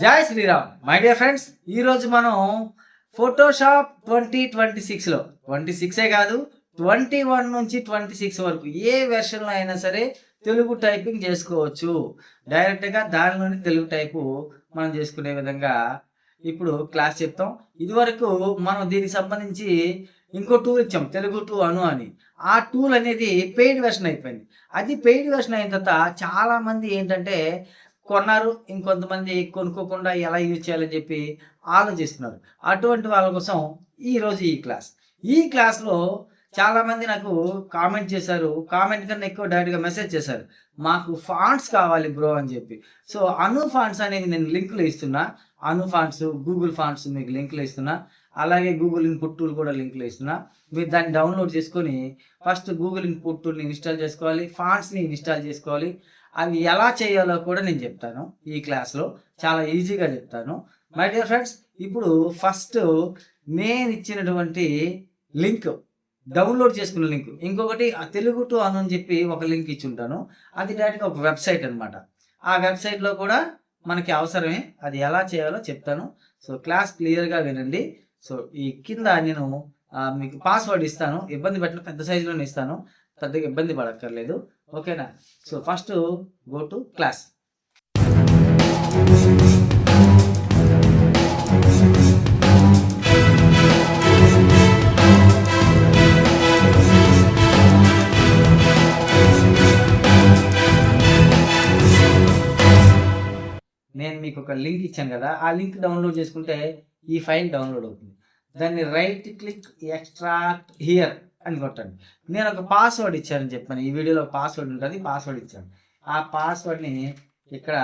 జై Sriram. My dear friends ఈరోజు మనం ఫోటోషాప్ ట్వంటీ ట్వంటీ సిక్స్లో ట్వంటీ సిక్సే కాదు ట్వంటీ వన్ నుంచి ట్వంటీ సిక్స్ వరకు ఏ వెర్షన్లో అయినా సరే తెలుగు టైపింగ్ చేసుకోవచ్చు. డైరెక్ట్గా దానిలోని తెలుగు టైపు మనం చేసుకునే విధంగా ఇప్పుడు క్లాస్ చెప్తాం. ఇదివరకు మనం దీనికి సంబంధించి ఇంకో టూల్ ఇచ్చాం తెలుగు టూ అను అని. ఆ టూల్ అనేది పెయిడ్ వెర్షన్ అయిపోయింది. అది పెయిడ్ వెర్షన్ అయిన తర్వాత చాలా మంది ఏంటంటే కొన్నారు. ఇంకొంతమంది కొనుక్కోకుండా ఎలా యూజ్ చేయాలని చెప్పి ఆలోచిస్తున్నారు. అటువంటి వాళ్ళ కోసం ఈరోజు ఈ క్లాస్. ఈ క్లాస్లో చాలామంది నాకు కామెంట్ చేశారు. కామెంట్ కన్నా ఎక్కువ డైరెక్ట్గా మెసేజ్ చేశారు. మాకు ఫాంట్స్ కావాలి బ్రో అని చెప్పి. సో అను ఫాంట్స్ అనేది నేను లింకులు ఇస్తున్నా. అను ఫాంట్స్ గూగుల్ ఫాంట్స్ మీకు లింకులు ఇస్తున్నా. అలాగే గూగుల్ ఇన్పుట్ టూల్ కూడా లింకులు ఇస్తున్నా. మీరు దాన్ని డౌన్లోడ్ చేసుకొని ఫస్ట్ గూగుల్ ఇన్పుట్ టూల్ని ఇన్స్టాల్ చేసుకోవాలి. ఫాంట్స్ని ఇన్స్టాల్ చేసుకోవాలి. అవి ఎలా చేయాలో కూడా నేను చెప్తాను ఈ క్లాస్లో. చాలా ఈజీగా చెప్తాను. మై డియర్ ఫ్రెండ్స్ ఇప్పుడు ఫస్ట్ నేను ఇచ్చినటువంటి లింక్ డౌన్లోడ్ చేసుకున్న లింక్. ఇంకొకటి ఆ తెలుగు టు అని చెప్పి ఒక లింక్ ఇచ్చి ఉంటాను అది డైరెక్ట్గా ఒక వెబ్సైట్ అనమాట ఆ వెబ్సైట్లో కూడా మనకి అవసరమే అది ఎలా చేయాలో చెప్తాను. సో క్లాస్ క్లియర్గా వినండి. సో ఈ కింద నేను మీకు పాస్వర్డ్ ఇస్తాను. ఇబ్బంది పెట్టిన పెద్ద సైజులోనే ఇస్తాను. పెద్దగా ఇబ్బంది పడక్కర్లేదు. ఓకేనా? So first go to class. నేను మీకు ఒక లింక్ ఇచ్చాను కదా ఆ లింక్ డౌన్లోడ్ చేసుకుంటే ఈ ఫైల్ డౌన్లోడ్ అవుతుంది. దాన్ని రైట్ క్లిక్ ఎక్స్ట్రాక్ట్ హియర్. అని కొట్టండి. నేను ఒక పాస్వర్డ్ ఇచ్చానని చెప్పాను. ఈ వీడియోలో పాస్వర్డ్ ఉంటుంది. పాస్వర్డ్ ఇచ్చాను. ఆ పాస్వర్డ్ని ఇక్కడ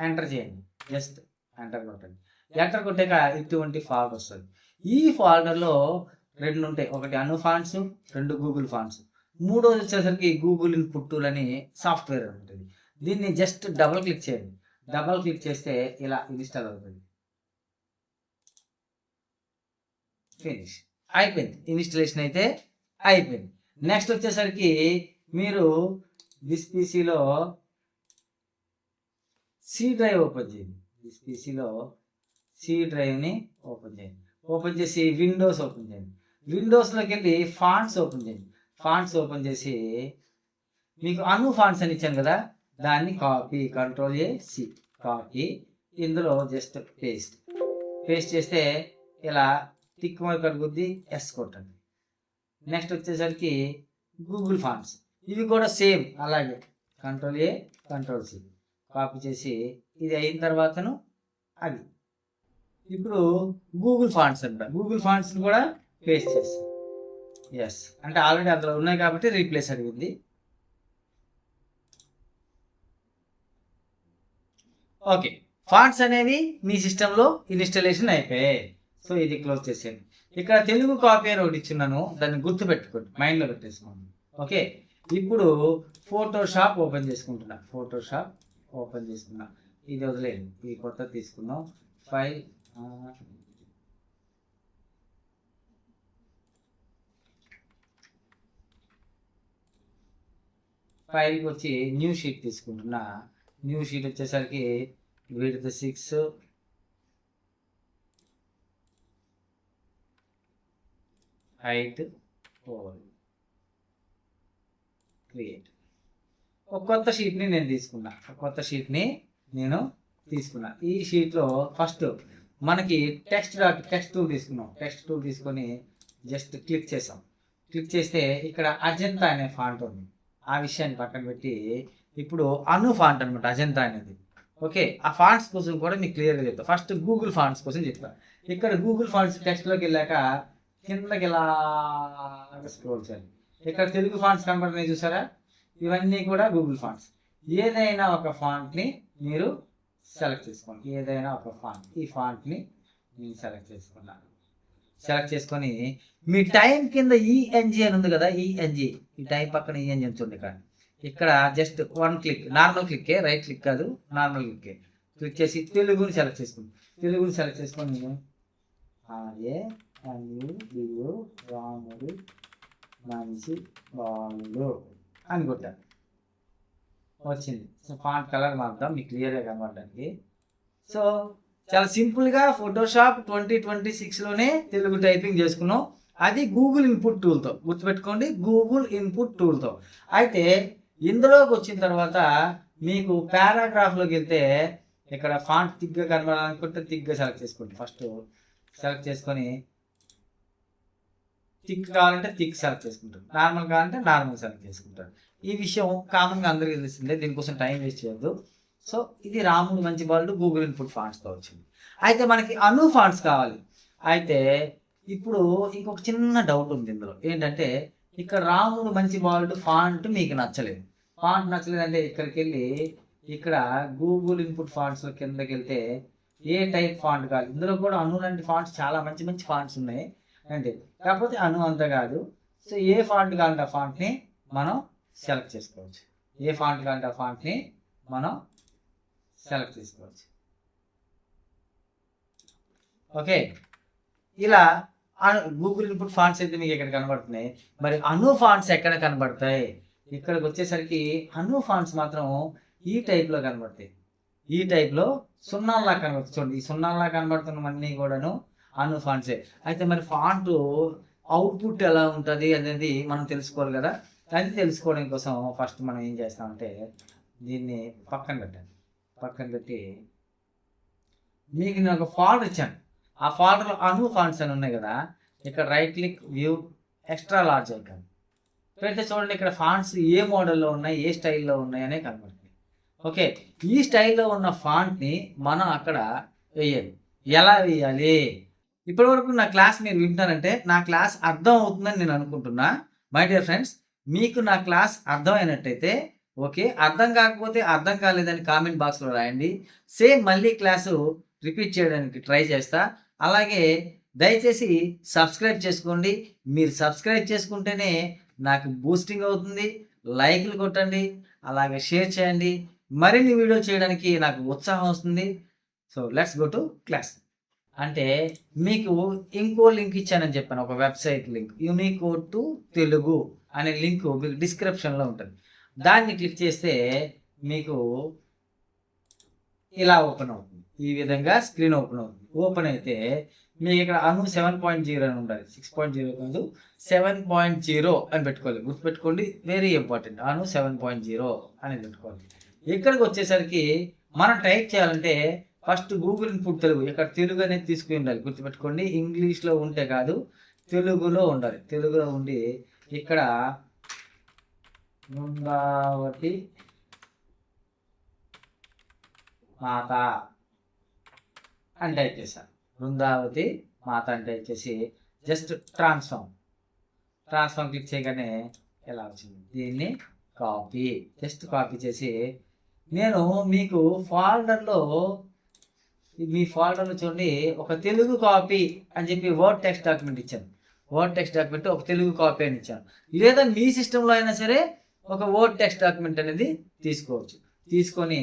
ఎంటర్ చేయండి. జస్ట్ ఎంటర్ కొట్టండి. ఎంటర్ కొట్టాక ఇటువంటి ఫాల్డర్ వస్తుంది. ఈ ఫాల్డర్లో రెండు ఉంటాయి. ఒకటి అను ఫాన్స్ రెండు గూగుల్ ఫాన్స్ మూడోది వచ్చేసరికి గూగుల్ ఇన్పుట్ టూల్ అని సాఫ్ట్వేర్ ఉంటుంది. దీన్ని జస్ట్ డబల్ క్లిక్ చేయండి. డబల్ క్లిక్ చేస్తే ఇలా ఇన్స్టాల్ అవుతుంది. ఫినిష్ అయిపోయింది. ఇన్స్టలేషన్ అయితే అయిపోయింది. నెక్స్ట్ వచ్చేసరికి మీరు దిస్ పీసీలో సి డ్రైవ్ ఓపెన్ చేయండి. దిస్ పీసీలో సి డ్రైవ్ని ఓపెన్ చేయండి. ఓపెన్ చేసి విండోస్ ఓపెన్ చేయండి. విండోస్లోకి వెళ్ళి ఫాంట్స్ ఓపెన్ చేయండి. ఫాంట్స్ ఓపెన్ చేసి మీకు అను ఫాంట్స్ అని ఇచ్చాను కదా దాన్ని కాపీ కంట్రోల్ చేసి కాపీ ఇందులో జస్ట్ పేస్ట్ పేస్ట్ చేస్తే ఇలా టిక్ మార్క్ అడుగుద్ది ఎస్ కొట్టండి. నెక్స్ట్ వచ్చేసరికి గూగుల్ ఫాంట్స్ ఇవి కూడా సేమ్ అలాగే. Control A control C copy చేసి ఇది అయిన తర్వాతను అది. ఇప్పుడు గూగుల్ ఫాంట్స్ అంట. గూగుల్ ఫాంట్స్ని కూడా పేస్ట్ చేస్తాం. ఎస్ అంటే ఆల్రెడీ అందులో ఉన్నాయి కాబట్టి రీప్లేస్ అడిగింది. ఓకే ఫాంట్స్ అనేవి మీ సిస్టంలో ఇన్స్టలేషన్ అయిపోయాయి. సో ఇది క్లోజ్ చేసేయండి. ఇక్కడ తెలుగు కాపీ అని ఒకటి ఇచ్చున్నాను దాన్ని గుర్తు పెట్టుకోండి మైండ్లో పెట్టేసుకోండి. ఓకే? ఇప్పుడు ఫోటోషాప్ ఓపెన్ చేసుకుంటున్నా. ఫోటోషాప్ ఓపెన్ చేసుకున్నా. ఇది వదిలేదు ఇది కొత్త తీసుకుందాం. ఫైల్ ఫైల్కి వచ్చి న్యూ షీట్ తీసుకుంటున్నా. న్యూ షీట్ వచ్చేసరికి width six height four create ఒక కొత్త షీట్ని నేను తీసుకున్నా. ఒక కొత్త షీట్ని నేను తీసుకున్నా. ఈ షీట్లో ఫస్ట్ మనకి టెక్స్ట్ డాట్ టెక్స్ట్ టూల్ తీసుకున్నాం. టెక్స్ట్ టూల్ తీసుకొని జస్ట్ క్లిక్ చేసాం. క్లిక్ చేస్తే ఇక్కడ అజంతా అనే ఫాంట్ ఉంది. ఆ విషయాన్ని పక్కన పెట్టి ఇప్పుడు అను ఫాంట్ అనమాట అజంతా అనేది. ఓకే ఆ ఫాంట్స్ కోసం కూడా మీకు క్లియర్గా చెప్తా. ఫస్ట్ గూగుల్ ఫాంట్స్ కోసం చెప్తా. ఇక్కడ గూగుల్ ఫాంట్స్ టెక్స్ట్లోకి వెళ్ళాక కిందకి ఇలా స్క్రోల్ చేయాలి ఇక్కడ తెలుగు ఫాంట్స్ కనబడుతున్నాయి చూసారా? ఇవన్నీ కూడా గూగుల్ ఫాంట్స్ ఏదైనా ఒక ఫాంట్ని మీరు సెలెక్ట్ చేసుకోండి. ఏదైనా ఒక ఫాంట్ ఈ ఫాంట్ని నేను సెలెక్ట్ చేసుకున్నాను. సెలెక్ట్ చేసుకొని మీ టైం కింద ఈఎన్జి అని ఉంది కదా ఈఎన్జి ఈ టైం పక్కన ఈఎన్జి అని చూడండి ఇక్కడ. ఇక్కడ జస్ట్ వన్ క్లిక్ నార్మల్ క్లిక్కే రైట్ క్లిక్ కాదు నార్మల్ క్లిక్కే క్లిక్ చేసి తెలుగుని సెలెక్ట్ చేసుకోండి తెలుగుని సెలెక్ట్ చేసుకొని ఆర్ఏ అల్లు బిల్లు రాముడు మనిషి బాలు అని కొట్టాను వచ్చింది. సో ఫాంట్ కలర్ మారుతాం మీకు క్లియర్గా కనబడడానికి. సో చాలా సింపుల్గా ఫోటోషాప్ ట్వంటీ ట్వంటీ సిక్స్లోనే తెలుగు టైపింగ్ చేసుకున్నాం. అది గూగుల్ ఇన్పుట్ టూల్తో గుర్తుపెట్టుకోండి గూగుల్ ఇన్పుట్ టూల్తో అయితే ఇందులోకి వచ్చిన తర్వాత మీకు పారాగ్రాఫ్లోకి వెళ్తే ఇక్కడ ఫాంట్ తిగ్గా కనబడాలనుకుంటే తిగ్గా సెలెక్ట్ చేసుకోండి. ఫస్ట్ సెలెక్ట్ చేసుకొని థిక్ కావాలంటే థిక్ సెలెక్ట్ చేసుకుంటారు. నార్మల్ కావాలంటే నార్మల్ సెలెక్ట్ చేసుకుంటారు. ఈ విషయం కామన్గా అందరికీ తెలిసిందే దీనికోసం టైం వేస్ట్ చేయొద్దు. సో ఇది రాముడు మంచి బాల్ గూగుల్ ఇన్పుట్ ఫాంట్స్తో వచ్చింది. అయితే మనకి అను ఫాంట్స్ కావాలి. అయితే ఇప్పుడు ఇంకొక చిన్న డౌట్ ఉంది ఇందులో. ఏంటంటే ఇక్కడ రాముడు మంచి బాలుడు ఫాంట్ మీకు నచ్చలేదు. ఫాంట్ నచ్చలేదు అంటే ఇక్కడికి వెళ్ళి ఇక్కడ గూగుల్ ఇన్పుట్ ఫాంట్స్ కిందకి వెళ్తే ఏ టైప్ ఫాంట్ కావాలి ఇందులో కూడా అను లాంటి ఫాంట్స్ చాలా మంచి మంచి ఫాంట్స్ ఉన్నాయి. అంటే కాకపోతే అను అంత కాదు. సో ఏ ఫాంట్ కావాలంటే ఆ ఫాంట్ని మనం సెలెక్ట్ చేసుకోవచ్చు. ఏ ఫాంట్ కావాలంటే ఆ ఫాంట్ని మనం సెలెక్ట్ చేసుకోవచ్చు. ఓకే. ఇలా గూగుల్ ఇన్పుట్ ఫాంట్స్ అయితే మీకు ఇక్కడ కనబడుతున్నాయి. మరి అను ఫాంట్స్ ఎక్కడ కనబడతాయి? ఇక్కడికి వచ్చేసరికి అను ఫాంట్స్ మాత్రం ఈ టైప్లో కనబడతాయి. ఈ టైప్లో సున్నాల్లా కనబడుతుంది. చూడండి ఈ సున్నాల్లా కనబడుతున్నవన్నీ కూడాను అను ఫాంట్సే అయితే మరి ఫాంట్ అవుట్పుట్ ఎలా ఉంటుంది అనేది మనం తెలుసుకోవాలి కదా. అది తెలుసుకోవడం కోసం ఫస్ట్ మనం ఏం చేస్తామంటే దీన్ని పక్కన పెట్టాలి. పక్కన పెట్టి మీకు నేను ఒక ఫాల్డర్ ఇచ్చాను. ఆ ఫాల్డర్లో అను ఫాంట్స్ అని ఉన్నాయి కదా. ఇక్కడ right click view extra large icon పెడితే చూడండి ఇక్కడ ఫాంట్స్ ఏ మోడల్లో ఉన్నాయి ఏ స్టైల్లో ఉన్నాయి అనే కనబడుతుంది. ఓకే ఈ స్టైల్లో ఉన్న ఫాంట్ని మనం అక్కడ వేయాలి. ఎలా వేయాలి? ఇప్పటి వరకు నా క్లాస్ మీరు వింటున్నారంటే నా క్లాస్ అర్థం అవుతుందని నేను అనుకుంటున్నా. మై డియర్ ఫ్రెండ్స్ మీకు నా క్లాస్ అర్థమైనట్టయితే ఓకే అర్థం కాకపోతే అర్థం కాలేదని కామెంట్ బాక్స్లో రాయండి. సేమ్ మళ్ళీ క్లాసు రిపీట్ చేయడానికి ట్రై చేస్తా. అలాగే దయచేసి సబ్స్క్రైబ్ చేసుకోండి. మీరు సబ్స్క్రైబ్ చేసుకుంటేనే నాకు బూస్టింగ్ అవుతుంది. లైక్లు కొట్టండి. అలాగే షేర్ చేయండి. మరిన్ని వీడియోలు చేయడానికి నాకు ఉత్సాహం వస్తుంది. So let's go to class అంటే మీకు ఇంకో లింక్ ఇచ్చానని చెప్పాను ఒక website link. Unicode to Telugu అనే లింక్ మీకు డిస్క్రిప్షన్లో ఉంటుంది. దాన్ని క్లిక్ చేస్తే మీకు ఇలా ఓపెన్ అవుతుంది. ఈ విధంగా స్క్రీన్ ఓపెన్ అవుతుంది. ఓపెన్ అయితే మీకు ఇక్కడ అను సెవెన్ పాయింట్ జీరో అని ఉండాలి. సిక్స్ పాయింట్ జీరో కాదు సెవెన్ పాయింట్ జీరో అని పెట్టుకోవాలి. గుర్తుపెట్టుకోండి very important. Anu seven point zero అని పెట్టుకోవాలి. ఇక్కడికి వచ్చేసరికి మనం టైప్ చేయాలంటే ఫస్ట్ గూగుల్ ఇన్పుట్ తెలుగు ఇక్కడ తెలుగు అనేది తీసుకుని ఉండాలి. గుర్తుపెట్టుకోండి ఇంగ్లీష్లో ఉంటే కాదు తెలుగులో ఉండాలి. తెలుగులో ఉండి ఇక్కడ బృందావతి మాత అని టైప్ చేశాను. బృందావతి మాత అని టైప్ చేసి జస్ట్ ట్రాన్స్ఫార్మ్. ట్రాన్స్ఫార్మ్ క్లిక్ చేయగానే ఎలా వచ్చింది? దీన్ని కాపీ జస్ట్ కాపీ చేసి నేను మీకు ఫాల్డర్లో మీ ఫోల్డర్లో చూడండి ఒక తెలుగు కాపీ అని చెప్పి వర్డ్ టెక్స్ట్ డాక్యుమెంట్ ఇచ్చాను. వర్డ్ టెక్స్ట్ డాక్యుమెంట్ ఒక తెలుగు కాపీ అని ఇచ్చాను. లేదా మీ సిస్టంలో అయినా సరే ఒక వర్డ్ టెక్స్ట్ డాక్యుమెంట్ అనేది తీసుకోవచ్చు. తీసుకొని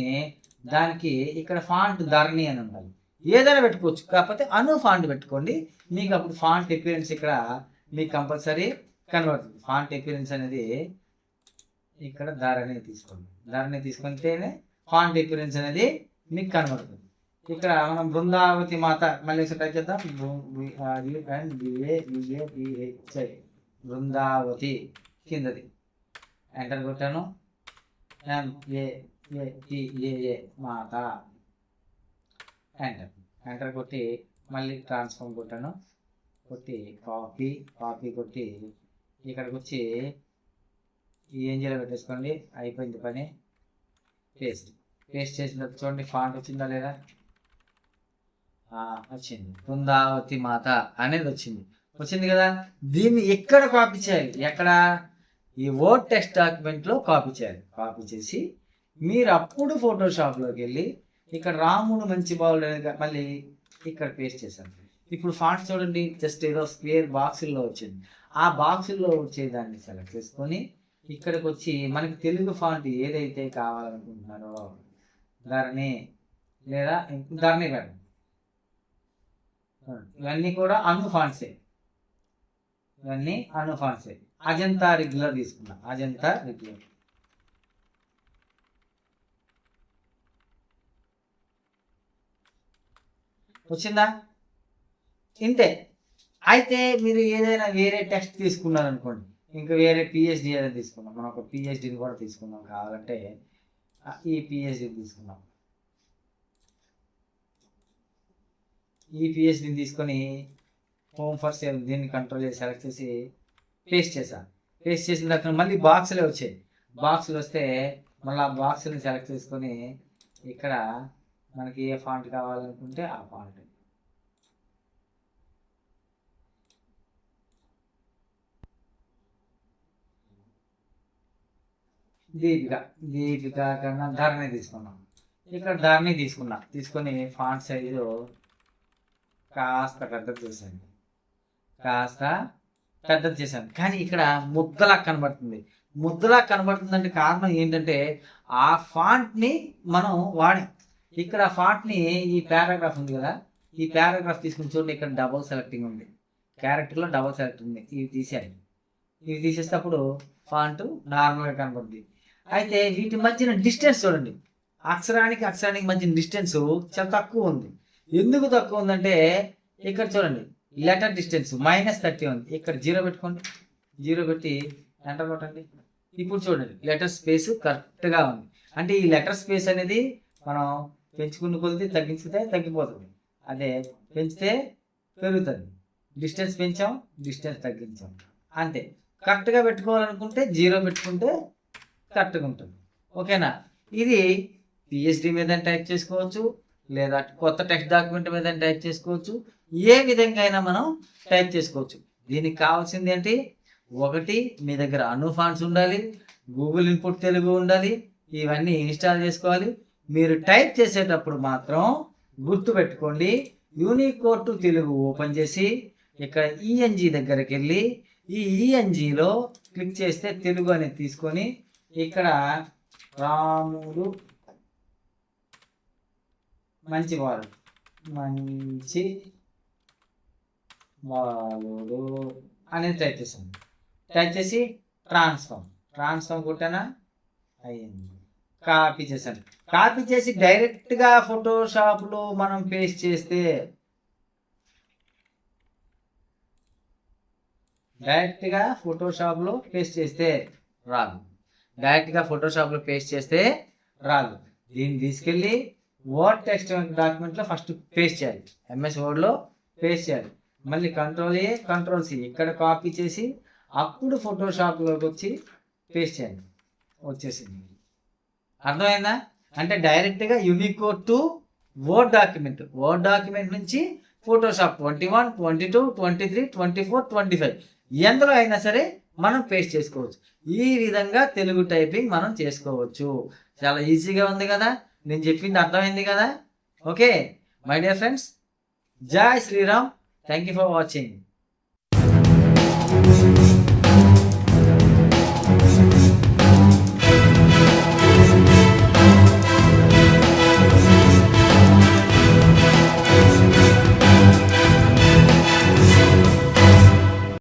దానికి ఇక్కడ ఫాంట్ ధరణి అని ఉండాలి. ఏదైనా పెట్టుకోవచ్చు. కాకపోతే అను ఫాంట్ పెట్టుకోండి. మీకు అప్పుడు ఫాంట్ ఎక్స్పీరియన్స్ ఇక్కడ మీకు కంపల్సరీ కనబడుతుంది ఫాంట్ ఎక్స్పీరియన్స్ అనేది ఇక్కడ ధరణి తీసుకోండి. ధరణి తీసుకుంటేనే ఫాంట్ ఎక్స్పీరియన్స్ అనేది మీకు కనబడుతుంది ఇక్కడ మనం బృందావతి మాత మళ్ళీ టైప్ చేద్దాం. అండ్ బృందావతి కిందది. ఎంటర్ కొట్టాను. ఏ మాత. ఎంటర్ ఎంటర్ కొట్టి మళ్ళీ ట్రాన్స్ఫార్మ్ కొట్టాను. కొట్టి కాపీ కాపీ కొట్టి ఇక్కడికి వచ్చి ఈ ఏంజిలో పెట్టేసుకోండి. అయిపోయింది పని. పేస్ట్ పేస్ట్ చేసిన చూడండి ఫాంట్ వచ్చిందా లేదా? వచ్చింది. బృందావతి మాత అనేది వచ్చింది. వచ్చింది కదా? దీన్ని ఎక్కడ కాపీ చేయాలి? ఎక్కడ? ఈ వర్డ్ టెక్స్ట్ డాక్యుమెంట్లో కాపీ చేయాలి. కాపీ చేసి మీరు అప్పుడు ఫోటోషాప్లోకి వెళ్ళి ఇక్కడ రాముడు మంచి బాగులు మళ్ళీ ఇక్కడ పేస్ట్ చేశాను ఇప్పుడు ఫాంట్ చూడండి. జస్ట్ ఏదో స్క్వేర్ బాక్సుల్లో వచ్చింది. ఆ బాక్సుల్లో వచ్చేదాన్ని సెలెక్ట్ చేసుకొని ఇక్కడికి వచ్చి మనకి తెలుగు ఫాంట్ ఏదైతే కావాలనుకుంటున్నారో ధరణి లేదా ధరణి పెట్టండి ఇవన్నీ కూడా అను ఫాంట్సే ఇవన్నీ అను ఫాంట్సే అజంతా రెగ్యులర్ తీసుకున్నా. అజంతా రెగ్యులర్. వచ్చిందా? ఇంతే. అయితే మీరు ఏదైనా వేరే టెక్స్ట్ తీసుకున్నారనుకోండి. ఇంకా వేరే పిహెచ్డి ఏదైనా తీసుకున్నాం మనం ఒక పిహెచ్డిని కూడా తీసుకుందాం కావాలంటే ఈ పిహెచ్డి తీసుకున్నాం ఈ పిహెచ్డిని తీసుకొని హోమ్ ఫర్ సేల్ దీన్ని కంట్రోల్ చేసి సెలెక్ట్ చేసి పేస్ట్ చేశాను పేస్ట్ చేసిన తర్వాత మళ్ళీ బాక్స్లే వచ్చాయి. బాక్సులు వస్తే మళ్ళీ ఆ బాక్స్ని సెలెక్ట్ చేసుకొని ఇక్కడ మనకి ఏ ఫాంట్ కావాలనుకుంటే ఆ ఫాంట్ దీపిక దీపిక కన్నా ధరణి తీసుకున్నాం. ఇక్కడ ధరణి తీసుకున్నా. తీసుకొని ఫాంట్ సైజు కాస్త పెద్దది చేశాను. కాస్త పెద్దది చేశాను. కానీ ఇక్కడ ముద్దలా కనబడుతుంది. ముద్దలా కనబడుతుందంటే కారణం ఏంటంటే ఆ ఫాంట్ని మనం వాడాం. ఇక్కడ ఫాంట్ని ఈ పారాగ్రాఫ్ ఉంది కదా? ఈ పారాగ్రాఫ్ తీసుకుని చూడండి ఇక్కడ డబల్ సెలెక్టింగ్ ఉంది. క్యారెక్టర్లో డబల్ సెలెక్ట్ ఉంది. ఇవి తీసేయాలి. ఇవి తీసేటప్పుడు ఫాంట్ నార్మల్గా కనబడుతుంది అయితే వీటి మధ్యన డిస్టెన్స్ చూడండి. అక్షరానికి అక్షరానికి మధ్యన డిస్టెన్స్ చాలా తక్కువ ఉంది. ఎందుకు తక్కువ ఉందంటే ఇక్కడ చూడండి లెటర్ డిస్టెన్స్ మైనస్ థర్టీ ఉంది. ఇక్కడ జీరో పెట్టుకోండి. జీరో పెట్టి ఎంటర్ కొట్టండి. ఇప్పుడు చూడండి లెటర్ స్పేస్ కరెక్ట్గా ఉంది. అంటే ఈ లెటర్ స్పేస్ అనేది మనం పెంచుకున్న కొలిది తగ్గించితే తగ్గిపోతుంది. అదే పెంచితే పెరుగుతుంది. డిస్టెన్స్ పెంచాం డిస్టెన్స్ తగ్గించాం. అంతే. కరెక్ట్గా పెట్టుకోవాలనుకుంటే జీరో పెట్టుకుంటే కరెక్ట్గా ఉంటుంది. ఓకేనా? ఇది పిహెచ్డి మీద టైప్ చేసుకోవచ్చు. లేదా కొత్త టెక్స్ట్ డాక్యుమెంట్ మీద టైప్ చేసుకోవచ్చు. ఏ విధంగా అయినా మనం టైప్ చేసుకోవచ్చు. దీనికి కావాల్సింది ఏంటి? ఒకటి మీ దగ్గర అను ఫాంట్స్ ఉండాలి గూగుల్ ఇన్పుట్ తెలుగు ఉండాలి ఇవన్నీ ఇన్స్టాల్ చేసుకోవాలి. మీరు టైప్ చేసేటప్పుడు మాత్రం గుర్తుపెట్టుకోండి యూనికోడ్ టు తెలుగు ఓపెన్ చేసి ఇక్కడ ఈఎన్జి దగ్గరికి వెళ్ళి ఈ ఈఎన్జిలో క్లిక్ చేస్తే తెలుగు అనేది తీసుకొని ఇక్కడ రాముడు మంచి వాడు మంచి బాలుడు అనేది టైప్ చేసాను టైప్ చేసి ట్రాన్స్ఫామ్ ట్రాన్స్ఫామ్ కొట్టానా? అయ్యింది. కాపీ చేశాను. కాపీ చేసి డైరెక్ట్గా ఫోటోషాప్లో మనం పేస్ట్ చేస్తే డైరెక్ట్గా ఫోటోషాప్లో పేస్ట్ చేస్తే రాదు. డైరెక్ట్గా ఫోటోషాప్లో పేస్ట్ చేస్తే రాదు. దీన్ని తీసుకెళ్ళి వర్డ్ టెక్స్ట్ డాక్యుమెంట్లో ఫస్ట్ పేస్ట్ చేయాలి. ఎంఎస్ వర్డ్లో పేస్ట్ చేయాలి. మళ్ళీ కంట్రోల్ ఏ కంట్రోల్ సి ఇక్కడ కాపీ చేసి అప్పుడు ఫోటోషాప్లోకి వచ్చి పేస్ట్ చేయండి వచ్చేసింది. అర్థమైందా? అంటే డైరెక్ట్గా Unicode to word document word document నుంచి Photoshop twenty one twenty two twenty three twenty four twenty five ఎందులో అయినా సరే మనం పేస్ట్ చేసుకోవచ్చు. ఈ విధంగా తెలుగు టైపింగ్ మనం చేసుకోవచ్చు. చాలా ఈజీగా ఉంది కదా? నేను చెప్పింది అర్థమైంది కదా? Okay. My dear friends Jai Shriram. Thank you for watching